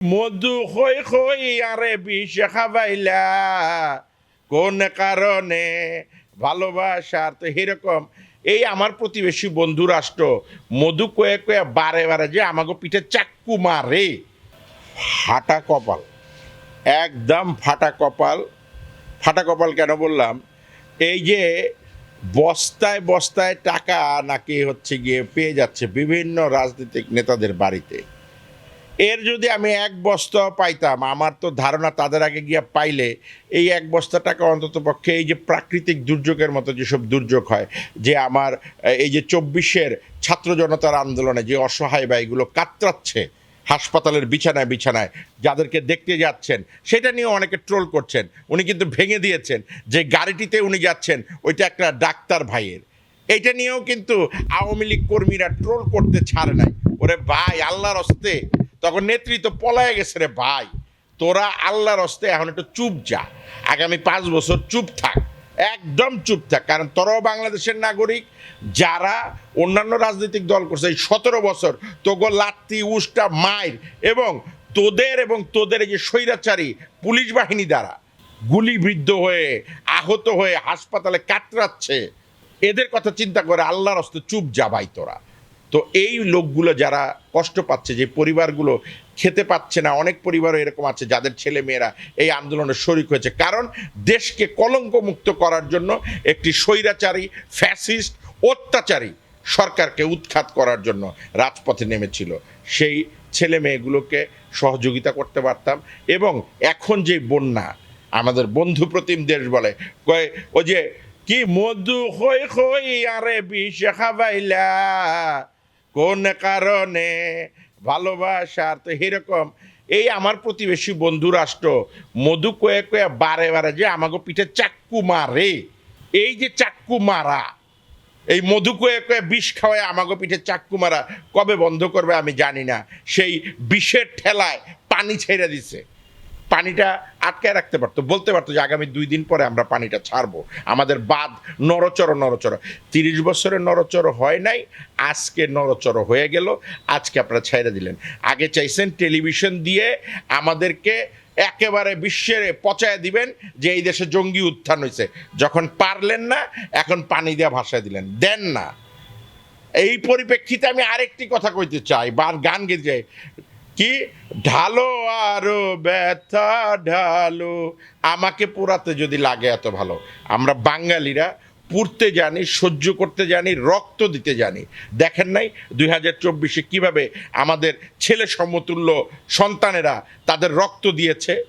মধু হই হই আরে বিষ খাবাইলা কোন কারণে? ভালোবাসার তো এরকম। এই আমার প্রতিবেশী বন্ধু রাষ্ট্র, মধু কয়ে কয়ে বারে বারে যে আমাকে পিঠে চাক্কু মারে। ফাটা কপাল, একদম ফাটা কপাল। ফাটা কপাল কেন বললাম? এই যে বস্তায় বস্তায় টাকা নাকি হচ্ছে গিয়ে পেয়ে যাচ্ছে বিভিন্ন রাজনৈতিক নেতাদের বাড়িতে। এর যদি আমি এক বস্তা পাইতাম, আমার তো ধারণা তাদের আগে গিয়ে পাইলে, এই এক বস্তা টাকা অন্তত পক্ষে এই যে প্রাকৃতিক দুর্যোগের মতো যেসব দুর্যোগ হয়, যে আমার, এই যে চব্বিশের ছাত্র জনতার আন্দোলনে যে অসহায় বা এগুলো কাতরাচ্ছে হাসপাতালের বিছানায় বিছানায়, যাদেরকে দেখতে যাচ্ছেন, সেটা নিয়ে অনেকে ট্রোল করছেন, উনি কিন্তু ভেঙে দিয়েছেন, যে গাড়িটিতে উনি যাচ্ছেন, ওইটা একটা ডাক্তার ভাইয়ের। এইটা নিয়েও কিন্তু আওয়ামী লীগ কর্মীরা ট্রোল করতে ছাড়ে নাই। ওরে ভাই, আল্লাহর হস্তে তখন নেতৃত্ব পলায় গেছে রে ভাই, তোরা আল্লাহর হস্তে এখন একটু চুপ যা, আগামী পাঁচ বছর চুপ থাক, একদম চুপ থাক, কারণ তোরাও বাংলাদেশের নাগরিক, যারা অন্যান্য রাজনৈতিক দল করছে, এই সতেরো বছর তোগো লাত্তি, উষ্টা মায়ের এবং তোদের এবং তোদের যে স্বৈরাচারী পুলিশ বাহিনী দ্বারা গুলিবিদ্ধ হয়ে, আহত হয়ে হাসপাতালে কাতরাচ্ছে, এদের কথা চিন্তা করে আল্লাহর হস্তে চুপ যা ভাই তোরা। তো এই লোকগুলো যারা কষ্ট পাচ্ছে, যে পরিবারগুলো খেতে পাচ্ছে না, অনেক পরিবারও এরকম আছে, যাদের ছেলে মেয়েরা এই আন্দোলনে শরিক হয়েছে। কারণ দেশকে কলঙ্ক মুক্ত করার জন্য একটি স্বৈরাচারী, ফ্যাসিস্ট, অত্যাচারী সরকারকে উৎখাত করার জন্য রাজপথে নেমেছিল। সেই ছেলে মেয়েগুলোকে সহযোগিতা করতে পারতাম এবং এখন যে বন্যা, আমাদের বন্ধু প্রতিম দেশ বলে, কয় ও যে, কি মধু হই হই আরে বিষ খাবাইলা কোন কারণে ভালোবাসার? তো এরকম, এই আমার প্রতিবেশী বন্ধু রাষ্ট্র, মধু কয়ে কয়ে বারে বারে যে আমাকে পিঠে চাক্কু মারে। এই যে চাক্কু মারা, এই মধু কয়ে কয়ে বিষ খাওয়ায় আমাকে পিঠে চাক্কু মারা, কবে বন্ধ করবে আমি জানি না। সেই বিষের ঠেলায় পানি ছেড়ে দিছে। পানিটা আটকায় রাখতে পারতো, বলতে পারতো যে আগামী দুই দিন পরে আমরা পানিটা ছাড়বো। আমাদের বাদ নরচর নরচর তিরিশ বছরের নরচর হয় নাই, আজকে নরচর হয়ে গেল, আজকে আপনারা ছেড়ে দিলেন। আগে চাইছেন টেলিভিশন দিয়ে আমাদেরকে একেবারে বিশ্বের পচায় দিবেন যে এই দেশে জঙ্গি উত্থান হয়েছে যখন পারলেন না, এখন পানি দিয়ে ভাষায় দিলেন। দেন না। এই পরিপ্রেক্ষিতে আমি আরেকটি কথা কইতে চাই, বা গান গেতে চাই কি? ঢালো আরও ব্যথা, ঢালো। আমাকে পোড়াতে যদি লাগে এত ভালো। আমরা বাঙালিরা পুড়তে জানি, সহ্য করতে জানি, রক্ত দিতে জানি। দেখেন নাই দুই হাজার চব্বিশে কীভাবে আমাদের ছেলে সমতুল্য সন্তানেরা তাদের রক্ত দিয়েছে?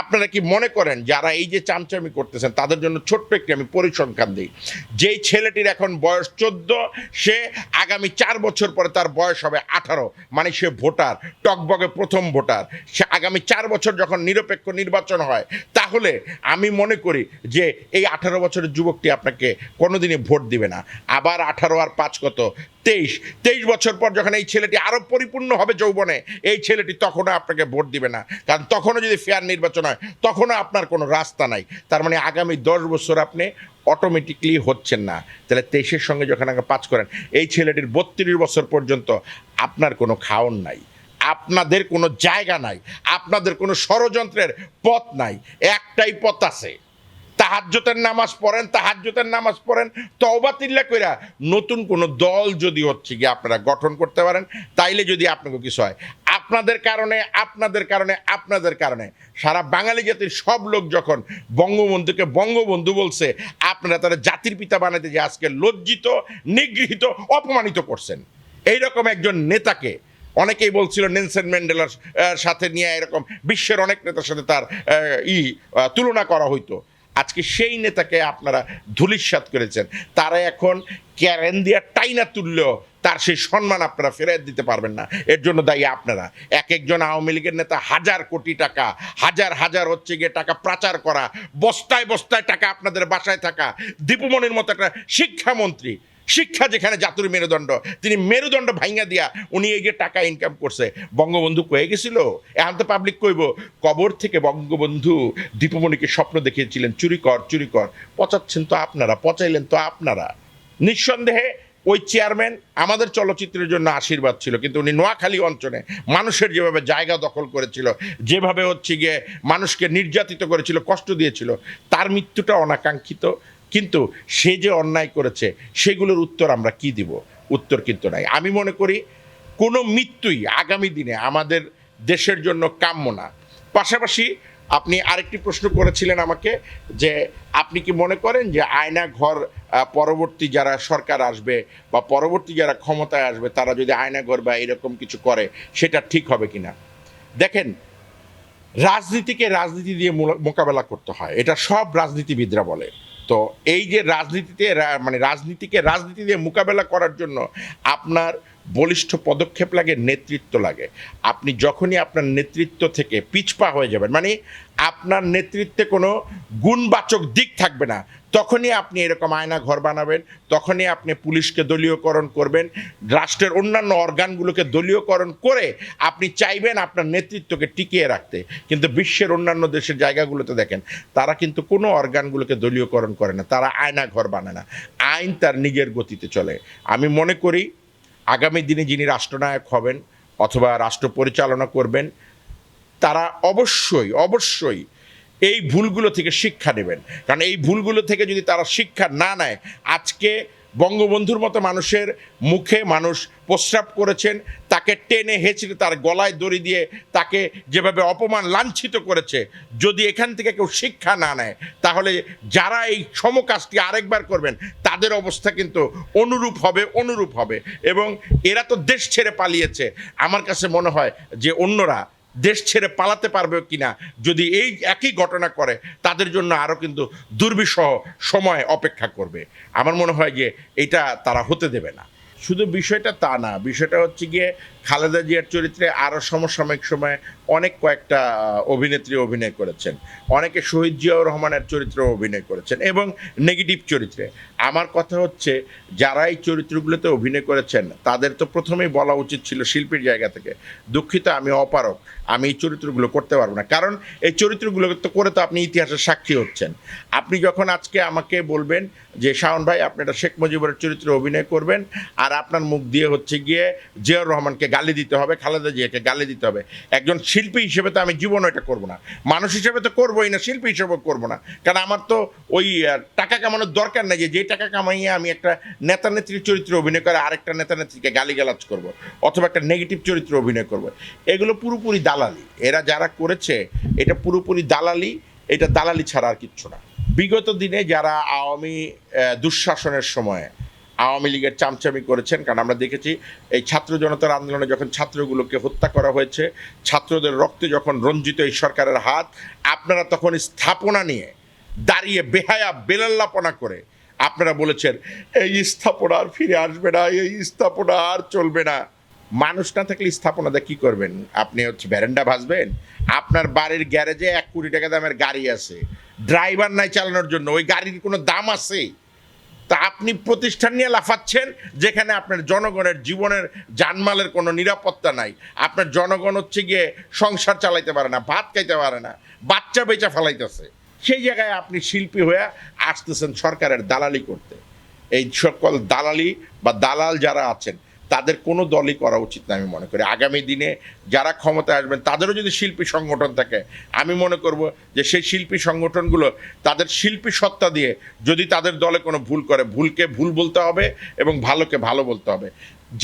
আপনারা কি মনে করেন যারা এই যে চামচামি করতেছেন, তাদের জন্য ছোট্ট একটি আমি পরিসংখ্যান দিই। যেই ছেলেটির এখন বয়স চোদ্দ, সে আগামী চার বছর পরে তার বয়স হবে আঠারো। মানে সে ভোটার, টকবগে প্রথম ভোটার। সে আগামী চার বছর যখন নিরপেক্ষ নির্বাচন হয় তাহলে আমি মনে করি যে এই আঠারো বছরের যুবকটি আপনাকে কোনোদিনই ভোট দিবে না। আবার আঠারো আর পাঁচ কত? তেইশ। তেইশ বছর পর যখন এই ছেলেটি আরও পরিপূর্ণ হবে যৌবনে, এই ছেলেটি তখনও আপনাকে ভোট দিবে না। কারণ তখনও যদি ফেয়ার নির্বাচন হয়, তখনও আপনার কোনো রাস্তা নাই। তার মানে আগামী দশ বছর আপনি অটোমেটিকলি হচ্ছেন না। তাহলে তেইশের সঙ্গে যখন আগে পাঁচ করেন, এই ছেলেটির বত্রিশ বছর পর্যন্ত আপনার কোনো খাওন নাই। আপনাদের কোনো জায়গা নাই, আপনাদের কোনো ষড়যন্ত্রের পথ নাই, একটাই পথ আছে। তাহাজ্যতের নামাজ পড়েন তাহাজ্যতের নামাজ পড়েন, তওবা তিল্লা কইরা নতুন কোনো দল যদি হচ্ছে গিয়ে আপনারা গঠন করতে পারেন, তাইলে যদি আপনাকে কিছু হয়। আপনাদের কারণে আপনাদের কারণে আপনাদের কারণে সারা বাঙালি জাতির সব লোক যখন বঙ্গবন্ধুকে বঙ্গবন্ধু বলছে, আপনারা তারা জাতির পিতা বানাতে যে আজকে লজ্জিত, নিগৃহীত, অপমানিত করছেন। এইরকম একজন নেতাকে অনেকেই বলছিল নেলসন ম্যান্ডেলার সাথে নিয়ে এরকম বিশ্বের অনেক নেতার সাথে তার ই তুলনা করা হইতো। আজকে সেই নেতাকে আপনারা ধুলিস্বাত করেছেন। তারা এখন ক্যারেন দিয়া টাইনা তুললেও তার সেই সম্মান আপনারা ফেরত দিতে পারবেন না। এর জন্য দায়ী আপনারা। এক একজন আওয়ামী লীগের নেতা হাজার কোটি টাকা, হাজার হাজার হচ্ছে গিয়ে টাকা পাচার করা, বস্তায় বস্তায় টাকা আপনাদের বাসায় থাকা, দীপুমণির মতো একটা শিক্ষামন্ত্রী শিক্ষা যেখানে জাতুর মেরুদণ্ড, তিনি মেরুদণ্ড ভাইঙ্গা দিয়া উনি এই যে টাকা ইনকাম করছে, বঙ্গবন্ধু কয়ে গেছিল? এখন তো পাবলিক কইব, কবর থেকে বঙ্গবন্ধু দীপমণিকে স্বপ্ন দেখিয়েছিলেন, চুরি কর চুরি কর। পচাচ্ছেন তো আপনারা, পচাইলেন তো আপনারা। নিঃসন্দেহে ওই চেয়ারম্যান আমাদের চলচ্চিত্রের জন্য আশীর্বাদ ছিল, কিন্তু উনি নোয়াখালী অঞ্চলে মানুষের যেভাবে জায়গা দখল করেছিল, যেভাবে হচ্ছে গিয়ে মানুষকে নির্যাতিত করেছিল, কষ্ট দিয়েছিল, তার মৃত্যুটা অনাকাঙ্ক্ষিত। কিন্তু সে যে অন্যায় করেছে, সেগুলোর উত্তর আমরা কি দিব? উত্তর কিন্তু নাই। আমি মনে করি কোনো মৃত্যুই আগামী দিনে আমাদের দেশের জন্য কাম্য না। পাশাপাশি আপনি আরেকটি প্রশ্ন করেছিলেন আমাকে যে আপনি কি মনে করেন যে আয়না ঘর পরবর্তী যারা সরকার আসবে বা পরবর্তী যারা ক্ষমতায় আসবে, তারা যদি আয়না ঘর বা এরকম কিছু করে, সেটা ঠিক হবে কি না দেখেন, রাজনীতিকে রাজনীতি দিয়ে মোকাবেলা করতে হয়। এটা সব রাজনীতিবিদরা বলে। তো এই যে রাজনীতিতে মানে রাজনীতিকে রাজনীতি দিয়ে মোকাবেলা করার জন্য আপনার বলিষ্ঠ পদক্ষেপ লাগে, নেতৃত্ব লাগে। আপনি যখনই আপনার নেতৃত্ব থেকে পিছপা হয়ে যাবেন মানে আপনার নেতৃত্বে কোনো গুণবাচক দিক থাকবে না। তখনই আপনি এরকম আয়না ঘর বানাবেন, তখনই আপনি পুলিশকে দলীয়করণ করবেন, রাষ্ট্রের অন্যান্য অর্গানগুলোকে দলীয়করণ করে আপনি চাইবেন আপনার নেতৃত্বকে টিকিয়ে রাখতে। কিন্তু বিশ্বের অন্যান্য দেশের জায়গাগুলোতে দেখেন, তারা কিন্তু কোনো অর্গানগুলোকে দলীয়করণ করে না, তারা আয়না ঘর বানায় না। আইন তার নিজের গতিতে চলে। আমি মনে করি, আগামী দিনে যিনি রাষ্ট্রনায়ক হবেন অথবা রাষ্ট্র পরিচালনা করবেন তারা অবশ্যই অবশ্যই এই ভুলগুলো থেকে শিক্ষা নেবেন। কারণ এই ভুলগুলো থেকে যদি তারা শিক্ষা না নেয়, আজকে বঙ্গবন্ধুর মতো মানুষের মুখে মানুষ প্রস্রাব করেছেন, তাকে টেনে হেঁচড়ে তার গলায় দড়ি দিয়ে তাকে যেভাবে অপমান লাঞ্ছিত করেছে, যদি এখান থেকে কেউ শিক্ষা না নেয়, তাহলে যারা এই সমকাজটি আরেকবার করবেন, তাদের অবস্থা কিন্তু অনুরূপ হবে অনুরূপ হবে। এবং এরা তো দেশ ছেড়ে পালিয়েছে। আমার কাছে মনে হয় যে অন্যরা দেশ ছেড়ে পালাতে পারবে কিনা, যদি এই একই ঘটনা করে, তাদের জন্য আরও কিন্তু দুর্বিষহ সময় অপেক্ষা করবে। আমার মনে হয় যে এটা তারা হতে দেবে না। শুধু বিষয়টা তা না, বিষয়টা হচ্ছে গিয়ে খালেদা জিয়ার চরিত্রে আরও সমসাময়িক সময়ে অনেক কয়েকটা অভিনেত্রী অভিনয় করেছেন। অনেকে শহীদ জিয়াউর রহমানের চরিত্রে অভিনয় করেছেন এবং নেগেটিভ চরিত্রে। আমার কথা হচ্ছে, যারা এই চরিত্রগুলোতে অভিনয় করেছেন, তাদের তো প্রথমেই বলা উচিত ছিল শিল্পীর জায়গা থেকে, দুঃখিত, আমি অপারক আমি এই চরিত্রগুলো করতে পারব না। কারণ এই চরিত্রগুলো তো করে তো আপনি ইতিহাসের সাক্ষী হচ্ছেন। আপনি যখন আজকে আমাকে বলবেন যে, শাওন ভাই, আপনি একটা শেখ মুজিবুরের চরিত্রে অভিনয় করবেন আর আপনার মুখ দিয়ে হচ্ছে গিয়ে জিয়াউর রহমানকে গালি দিতে হবে, খালেদা জিয়াকে গালি দিতে হবে। একজন শিল্পী হিসেবে তো আমি জীবনও এটা করব না। মানুষ হিসেবে তো করবোই না, শিল্পী হিসেবেও করব না। কারণ আমার তো ওই টাকা কামানোর দরকার নেই যে যে টাকা কামাইয়ে আমি একটা নেতা নেত্রীর চরিত্রে অভিনয় করে আরেকটা নেতা নেত্রীকে গালিগালাজ করব অথবা একটা নেগেটিভ চরিত্রে অভিনয় করব। এগুলো পুরোপুরি দালালি। এরা যারা করেছে, এটা পুরোপুরি দালালি, এটা দালালি ছাড়া আর কিচ্ছু না। বিগত দিনে যারা আওয়ামী দুঃশাসনের সময় আওয়ামী লীগের চামচামি করেছেন, কারণ আমরা দেখেছি এই ছাত্র জনতার আন্দোলনে যখন ছাত্রগুলোকে হত্যা করা হয়েছে, ছাত্রদের রক্তে যখন রঞ্জিত এই সরকারের হাত, আপনারা তখন স্থাপনা নিয়ে দাঁড়িয়ে বেহায়া, বেলাল্লাপনা করে আপনারা বলেছেন, এই স্থাপনা আর ফিরে আসবে না, এই স্থাপনা আর চলবে না। মানুষ না থাকলে স্থাপনাতে কি করবেন? আপনি হচ্ছে ভ্যারেন্ডা ভাসবেন, আপনার বাড়ির গ্যারেজে এক কোটি টাকা দামের গাড়ি আছে। ড্রাইভার নাই চালানোর জন্য, ওই গাড়ির কোনো দাম আছে? তা আপনি প্রতিষ্ঠান নিয়ে লাফাচ্ছেন, যেখানে আপনার জনগণের জীবনের জানমালের কোনো নিরাপত্তা নাই। আপনার জনগণ হচ্ছে গিয়ে সংসার চালাইতে পারে না, ভাত খাইতে পারে না, বাচ্চা বেচা ফেলাইতেছে। সেই জায়গায় আপনি শিল্পী হয়ে আসতেছেন সরকারের দালালি করতে। এই সকল দালালি বা দালাল যারা আছেন তাদের কোনো দলই করা উচিত না আমি মনে করি। আগামী দিনে যারা ক্ষমতায় আসবেন, তাদেরও যদি শিল্পী সংগঠন থাকে, আমি মনে করব যে সেই শিল্পী সংগঠনগুলো তাদের শিল্পী সত্তা দিয়ে যদি তাদের দলে কোনো ভুল করে, ভুলকে ভুল বলতে হবে এবং ভালোকে ভালো বলতে হবে।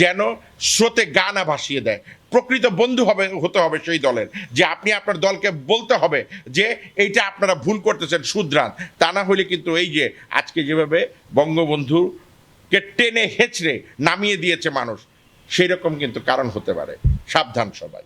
যেন স্রোতে গা না ভাসিয়ে দেয়। প্রকৃত বন্ধু হবে, হতে হবে সেই দলের। যে আপনি আপনার দলকে বলতে হবে যে এইটা আপনারা ভুল করতেছেন, শুধরান। তা না হলে কিন্তু এই যে আজকে যেভাবে বঙ্গবন্ধুকে টেনে হেঁচড়ে নামিয়ে দিয়েছে মানুষ সেই রকম কিন্তু কারণ হতে পারে। সাবধান সবাই।